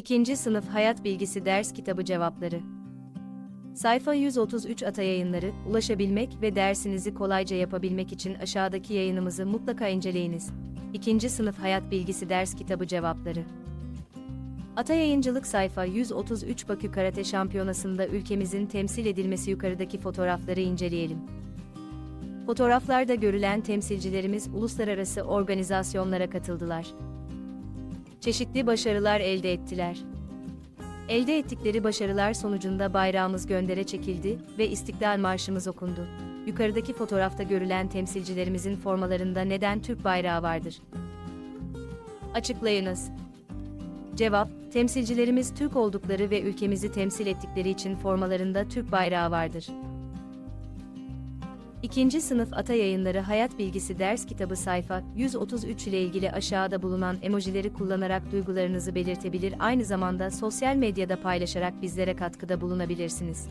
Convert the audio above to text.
İkinci sınıf hayat bilgisi ders kitabı cevapları. Sayfa 133 Ata Yayınları, ulaşabilmek ve dersinizi kolayca yapabilmek için aşağıdaki yayınımızı mutlaka inceleyiniz. İkinci sınıf hayat bilgisi ders kitabı cevapları. Ata Yayıncılık sayfa 133 Bakü Karate Şampiyonası'nda ülkemizin temsil edilmesi yukarıdaki fotoğrafları inceleyelim. Fotoğraflarda görülen temsilcilerimiz uluslararası organizasyonlara katıldılar. Çeşitli başarılar elde ettiler. Elde ettikleri başarılar sonucunda bayrağımız göndere çekildi ve İstiklal Marşımız okundu. Yukarıdaki fotoğrafta görülen temsilcilerimizin formalarında neden Türk bayrağı vardır? Açıklayınız. Cevap, temsilcilerimiz Türk oldukları ve ülkemizi temsil ettikleri için formalarında Türk bayrağı vardır. İkinci sınıf Ata Yayınları Hayat Bilgisi Ders Kitabı sayfa 133 ile ilgili aşağıda bulunan emojileri kullanarak duygularınızı belirtebilir aynı zamanda sosyal medyada paylaşarak bizlere katkıda bulunabilirsiniz.